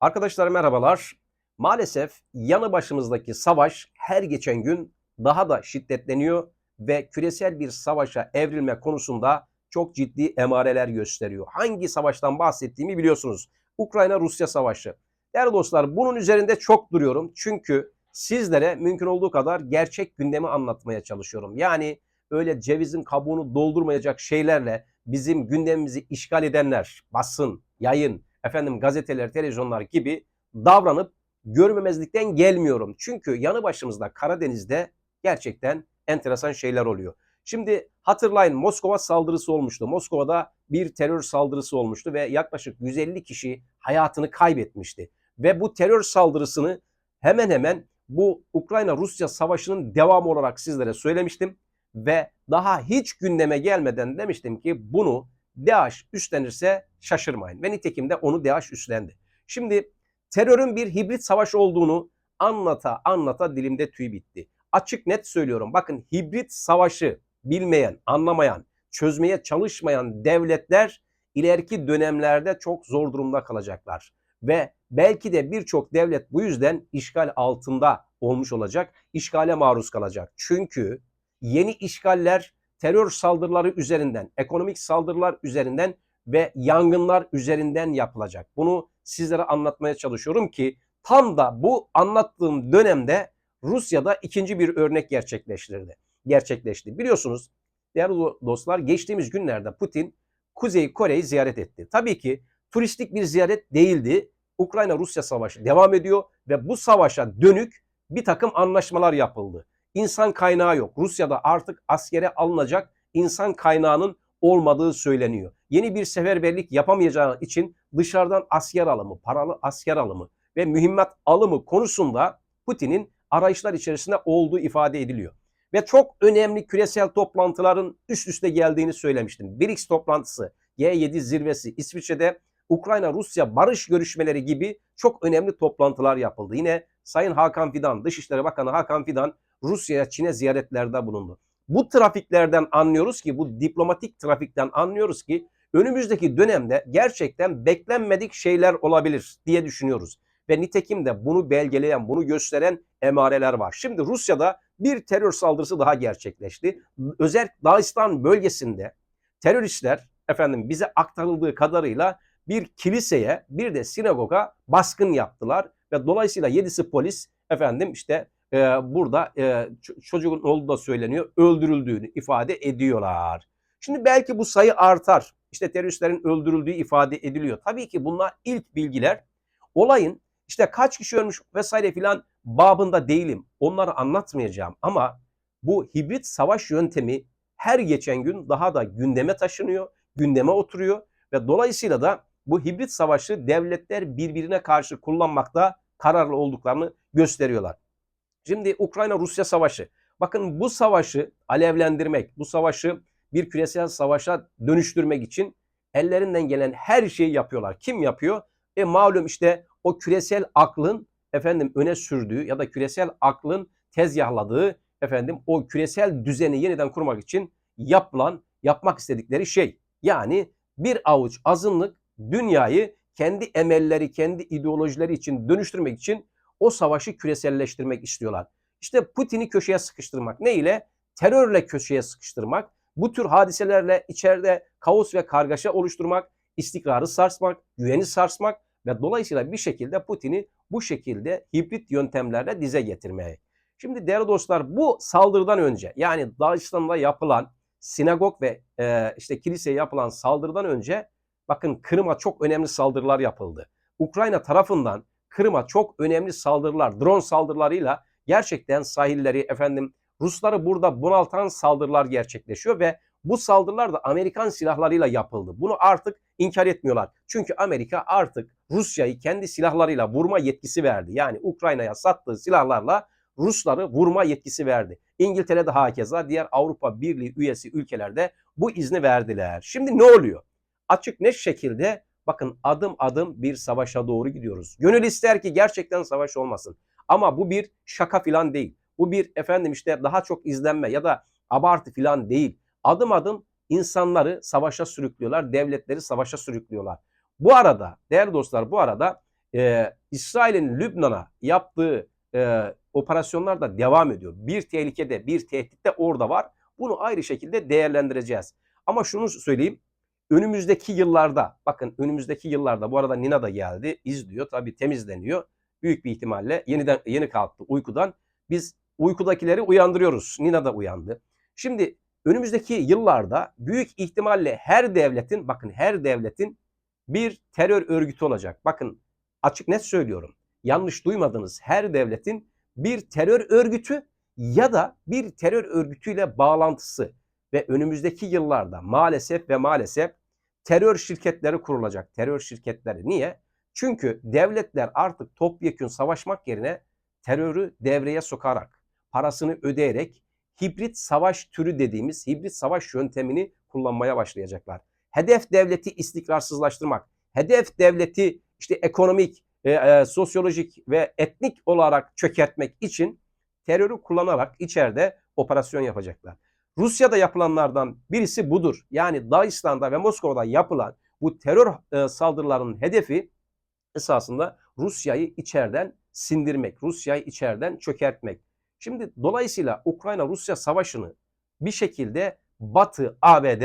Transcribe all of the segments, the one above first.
Arkadaşlar merhabalar. Maalesef yanı başımızdaki savaş her geçen gün daha da şiddetleniyor ve küresel bir savaşa evrilme konusunda çok ciddi emareler gösteriyor. Hangi savaştan bahsettiğimi biliyorsunuz. Ukrayna-Rusya savaşı. Değerli dostlar bunun üzerinde çok duruyorum. Çünkü sizlere mümkün olduğu kadar gerçek gündemi anlatmaya çalışıyorum. Yani öyle cevizin kabuğunu doldurmayacak şeylerle bizim gündemimizi işgal edenler, basın, yayın, efendim gazeteler, televizyonlar gibi davranıp görmemezlikten gelmiyorum. Çünkü yanı başımızda Karadeniz'de gerçekten enteresan şeyler oluyor. Şimdi hatırlayın Moskova saldırısı olmuştu. Moskova'da bir terör saldırısı olmuştu ve yaklaşık 150 kişi hayatını kaybetmişti. Ve bu terör saldırısını hemen hemen bu Ukrayna-Rusya savaşının devamı olarak sizlere söylemiştim. Ve daha hiç gündeme gelmeden demiştim ki bunu DAEŞ üstlenirse şaşırmayın. Ve nitekim de onu DAEŞ üstlendi. Şimdi terörün bir hibrit savaş olduğunu anlata anlata dilimde tüy bitti. Açık net söylüyorum. Bakın hibrit savaşı bilmeyen, anlamayan, çözmeye çalışmayan devletler ileriki dönemlerde çok zor durumda kalacaklar. Ve belki de birçok devlet bu yüzden işgal altında olmuş olacak, işgale maruz kalacak. Çünkü yeni işgaller terör saldırıları üzerinden, ekonomik saldırılar üzerinden ve yangınlar üzerinden yapılacak. Bunu sizlere anlatmaya çalışıyorum ki tam da bu anlattığım dönemde Rusya'da ikinci bir örnek gerçekleştirdi. Gerçekleşti. Biliyorsunuz değerli dostlar geçtiğimiz günlerde Putin Kuzey Kore'yi ziyaret etti. Tabii ki turistik bir ziyaret değildi. Ukrayna-Rusya savaşı devam ediyor ve bu savaşa dönük bir takım anlaşmalar yapıldı. İnsan kaynağı yok. Rusya'da artık askere alınacak insan kaynağının olmadığı söyleniyor. Yeni bir seferberlik yapamayacağı için dışarıdan asker alımı, paralı asker alımı ve mühimmat alımı konusunda Putin'in arayışlar içerisinde olduğu ifade ediliyor. Ve çok önemli küresel toplantıların üst üste geldiğini söylemiştim. BRICS toplantısı, G7 zirvesi, İsviçre'de Ukrayna-Rusya barış görüşmeleri gibi çok önemli toplantılar yapıldı. Yine Sayın Hakan Fidan, Dışişleri Bakanı Hakan Fidan Rusya'ya, Çin'e ziyaretlerde bulundu. Bu trafiklerden anlıyoruz ki, bu diplomatik trafikten anlıyoruz ki önümüzdeki dönemde gerçekten beklenmedik şeyler olabilir diye düşünüyoruz. Ve nitekim de bunu belgeleyen, bunu gösteren emareler var. Şimdi Rusya'da bir terör saldırısı daha gerçekleşti. Özel Dağistan bölgesinde teröristler efendim bize aktarıldığı kadarıyla bir kiliseye bir de sinagoga baskın yaptılar ve dolayısıyla yedisi polis efendim işte e, burada e, çocuğun olduğu da söyleniyor öldürüldüğünü ifade ediyorlar. Şimdi belki bu sayı artar. İşte teröristlerin öldürüldüğü ifade ediliyor. Tabii ki bunlar ilk bilgiler. Olayın işte kaç kişi ölmüş vesaire filan babında değilim. Onları anlatmayacağım ama bu hibrit savaş yöntemi her geçen gün daha da gündeme taşınıyor, gündeme oturuyor ve dolayısıyla da bu hibrit savaşı devletler birbirine karşı kullanmakta kararlı olduklarını gösteriyorlar. Şimdi Ukrayna-Rusya savaşı. Bakın bu savaşı alevlendirmek, bu savaşı bir küresel savaşa dönüştürmek için ellerinden gelen her şeyi yapıyorlar. Kim yapıyor? E malum işte o küresel aklın efendim öne sürdüğü ya da küresel aklın tezyahladığı efendim o küresel düzeni yeniden kurmak için yapılan, yapmak istedikleri şey. Yani bir avuç azınlık dünyayı kendi emelleri, kendi ideolojileri için dönüştürmek için o savaşı küreselleştirmek istiyorlar. İşte Putin'i köşeye sıkıştırmak. Ne ile? Terörle köşeye sıkıştırmak. Bu tür hadiselerle içeride kaos ve kargaşa oluşturmak, istikrarı sarsmak, güveni sarsmak ve dolayısıyla bir şekilde Putin'i bu şekilde hibrit yöntemlerle dize getirmeye. Şimdi değerli dostlar bu saldırıdan önce yani Dağistan'da yapılan sinagog ve e, işte kiliseye yapılan saldırıdan önce bakın Kırım'a çok önemli saldırılar yapıldı. Ukrayna tarafından Kırım'a çok önemli saldırılar, drone saldırılarıyla gerçekten sahilleri efendim Rusları burada bunaltan saldırılar gerçekleşiyor ve bu saldırılar da Amerikan silahlarıyla yapıldı. Bunu artık inkar etmiyorlar. Çünkü Amerika artık Rusya'yı kendi silahlarıyla vurma yetkisi verdi. Yani Ukrayna'ya sattığı silahlarla Rusları vurma yetkisi verdi. İngiltere'de hakeza diğer Avrupa Birliği üyesi ülkelerde bu izni verdiler. Şimdi ne oluyor? Açık ne şekilde bakın adım adım bir savaşa doğru gidiyoruz. Gönül ister ki gerçekten savaş olmasın. Ama bu bir şaka filan değil. Bu bir efendim işte daha çok izlenme ya da abartı filan değil. Adım adım insanları savaşa sürüklüyorlar, devletleri savaşa sürüklüyorlar. Bu arada değerli dostlar bu arada e, İsrail'in Lübnan'a yaptığı e, operasyonlar da devam ediyor. Bir tehlikede, bir tehdit de orada var. Bunu ayrı şekilde değerlendireceğiz. Ama şunu söyleyeyim. Önümüzdeki yıllarda, bakın önümüzdeki yıllarda bu arada Nina da geldi, izliyor. Tabii temizleniyor. Büyük bir ihtimalle yeniden yeni kalktı uykudan. Biz uykudakileri uyandırıyoruz. Nina da uyandı. Şimdi önümüzdeki yıllarda büyük ihtimalle her devletin, bakın her devletin bir terör örgütü olacak. Bakın açık net söylüyorum. Yanlış duymadınız. Her devletin bir terör örgütü ya da bir terör örgütüyle bağlantısı ve önümüzdeki yıllarda maalesef ve maalesef terör şirketleri kurulacak. Terör şirketleri niye? Çünkü devletler artık topyekün savaşmak yerine terörü devreye sokarak, parasını ödeyerek hibrit savaş türü dediğimiz hibrit savaş yöntemini kullanmaya başlayacaklar. Hedef devleti istikrarsızlaştırmak, hedef devleti işte ekonomik, e, e, sosyolojik ve etnik olarak çökertmek için terörü kullanarak içeride operasyon yapacaklar. Rusya'da yapılanlardan birisi budur. Yani Dağistan'da ve Moskova'da yapılan bu terör e, saldırılarının hedefi esasında Rusya'yı içeriden sindirmek, Rusya'yı içeriden çökertmek. Şimdi dolayısıyla Ukrayna-Rusya savaşını bir şekilde Batı, ABD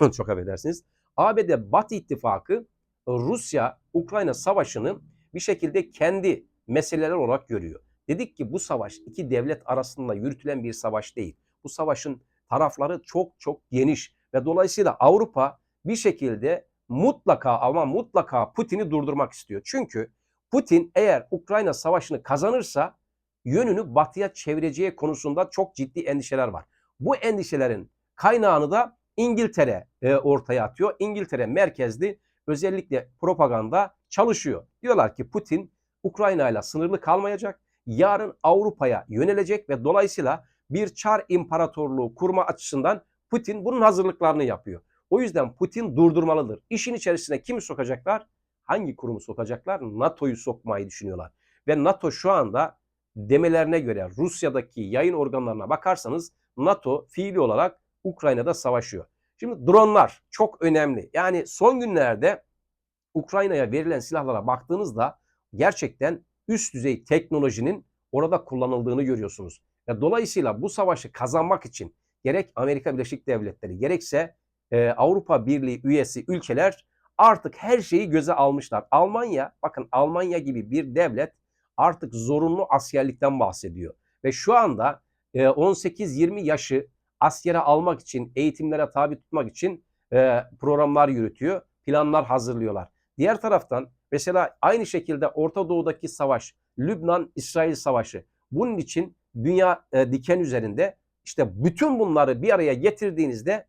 çok affedersiniz. ABD Batı ittifakı Rusya-Ukrayna savaşını bir şekilde kendi meseleler olarak görüyor. Dedik ki bu savaş iki devlet arasında yürütülen bir savaş değil. Bu savaşın tarafları çok çok geniş ve dolayısıyla Avrupa bir şekilde mutlaka ama mutlaka Putin'i durdurmak istiyor. Çünkü Putin eğer Ukrayna savaşını kazanırsa yönünü batıya çevireceği konusunda çok ciddi endişeler var. Bu endişelerin kaynağını da İngiltere e, ortaya atıyor. İngiltere merkezli özellikle propaganda çalışıyor. Diyorlar ki Putin Ukrayna ile sınırlı kalmayacak. Yarın Avrupa'ya yönelecek ve dolayısıyla bir Çar İmparatorluğu kurma açısından Putin bunun hazırlıklarını yapıyor. O yüzden Putin durdurmalıdır. İşin içerisine kimi sokacaklar? Hangi kurumu sokacaklar? NATO'yu sokmayı düşünüyorlar. Ve NATO şu anda demelerine göre Rusya'daki yayın organlarına bakarsanız NATO fiili olarak Ukrayna'da savaşıyor. Şimdi dronlar çok önemli. Yani son günlerde Ukrayna'ya verilen silahlara baktığınızda gerçekten üst düzey teknolojinin orada kullanıldığını görüyorsunuz. Ve dolayısıyla bu savaşı kazanmak için gerek Amerika Birleşik Devletleri gerekse e, Avrupa Birliği üyesi ülkeler artık her şeyi göze almışlar. Almanya, bakın Almanya gibi bir devlet artık zorunlu askerlikten bahsediyor. Ve şu anda e, 18-20 yaşı askere almak için, eğitimlere tabi tutmak için e, programlar yürütüyor, planlar hazırlıyorlar. Diğer taraftan mesela aynı şekilde Orta Doğu'daki savaş, Lübnan-İsrail savaşı. Bunun için dünya e, diken üzerinde işte bütün bunları bir araya getirdiğinizde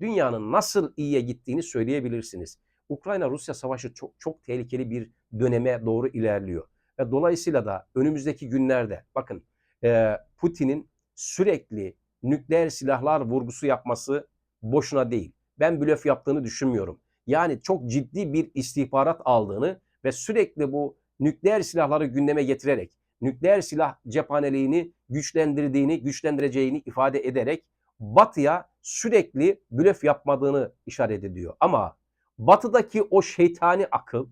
dünyanın nasıl iyiye gittiğini söyleyebilirsiniz. Ukrayna-Rusya savaşı çok çok tehlikeli bir döneme doğru ilerliyor. Ve dolayısıyla da önümüzdeki günlerde bakın e, Putin'in sürekli nükleer silahlar vurgusu yapması boşuna değil. Ben blöf yaptığını düşünmüyorum. Yani çok ciddi bir istihbarat aldığını ve sürekli bu nükleer silahları gündeme getirerek nükleer silah cephaneliğini güçlendirdiğini, güçlendireceğini ifade ederek Batı'ya sürekli blöf yapmadığını işaret ediyor. Ama Batı'daki o şeytani akıl,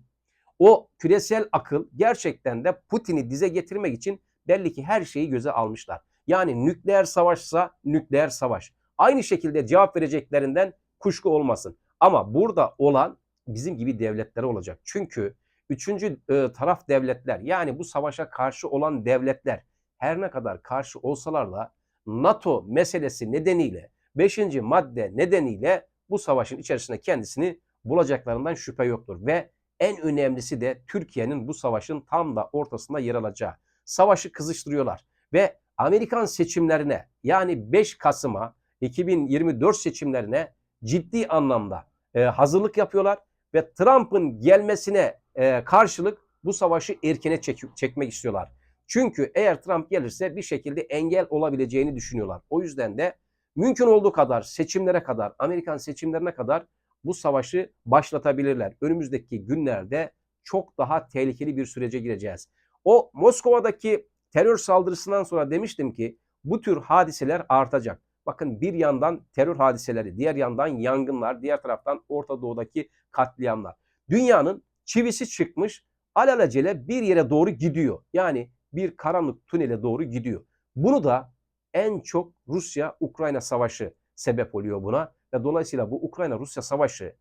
o küresel akıl gerçekten de Putin'i dize getirmek için belli ki her şeyi göze almışlar. Yani nükleer savaşsa nükleer savaş. Aynı şekilde cevap vereceklerinden kuşku olmasın. Ama burada olan bizim gibi devletler olacak. Çünkü üçüncü e, taraf devletler yani bu savaşa karşı olan devletler her ne kadar karşı olsalar da NATO meselesi nedeniyle 5. madde nedeniyle bu savaşın içerisinde kendisini bulacaklarından şüphe yoktur. Ve en önemlisi de Türkiye'nin bu savaşın tam da ortasında yer alacağı. Savaşı kızıştırıyorlar ve Amerikan seçimlerine yani 5 Kasım'a 2024 seçimlerine ciddi anlamda e, hazırlık yapıyorlar ve Trump'ın gelmesine e, karşılık bu savaşı erkene çek çekmek istiyorlar. Çünkü eğer Trump gelirse bir şekilde engel olabileceğini düşünüyorlar. O yüzden de mümkün olduğu kadar seçimlere kadar, Amerikan seçimlerine kadar bu savaşı başlatabilirler. Önümüzdeki günlerde çok daha tehlikeli bir sürece gireceğiz. O Moskova'daki terör saldırısından sonra demiştim ki bu tür hadiseler artacak. Bakın bir yandan terör hadiseleri, diğer yandan yangınlar, diğer taraftan Orta Doğu'daki katliamlar. Dünyanın çivisi çıkmış alelacele bir yere doğru gidiyor. Yani bir karanlık tünele doğru gidiyor. Bunu da en çok Rusya-Ukrayna savaşı sebep oluyor buna ve dolayısıyla bu Ukrayna-Rusya savaşı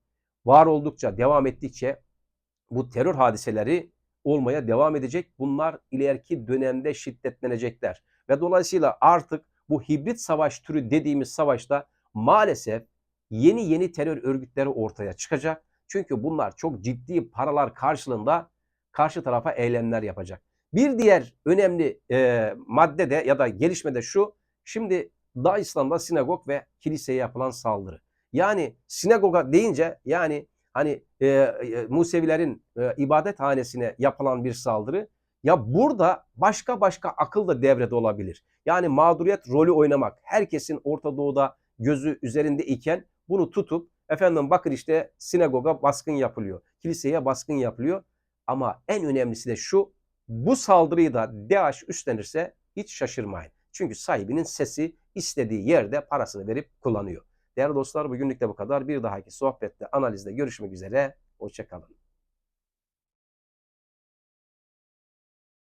var oldukça, devam ettikçe bu terör hadiseleri olmaya devam edecek. Bunlar ileriki dönemde şiddetlenecekler. Ve dolayısıyla artık bu hibrit savaş türü dediğimiz savaşta maalesef yeni yeni terör örgütleri ortaya çıkacak. Çünkü bunlar çok ciddi paralar karşılığında karşı tarafa eylemler yapacak. Bir diğer önemli e, madde de ya da gelişme de şu. Şimdi Dağistan'da sinagog ve kiliseye yapılan saldırı. Yani sinagoga deyince yani hani e, e, Musevilerin e, ibadethanesine yapılan bir saldırı. Ya burada başka başka akıl da devrede olabilir. Yani mağduriyet rolü oynamak. Herkesin Orta Doğu'da gözü üzerinde iken bunu tutup efendim bakın işte sinagoga baskın yapılıyor. Kiliseye baskın yapılıyor. Ama en önemlisi de şu. Bu saldırıyı da DAEŞ üstlenirse hiç şaşırmayın. Çünkü sahibinin sesi istediği yerde parasını verip kullanıyor. Değerli dostlar bugünlük de bu kadar. Bir dahaki sohbette, analizde görüşmek üzere. Hoşçakalın.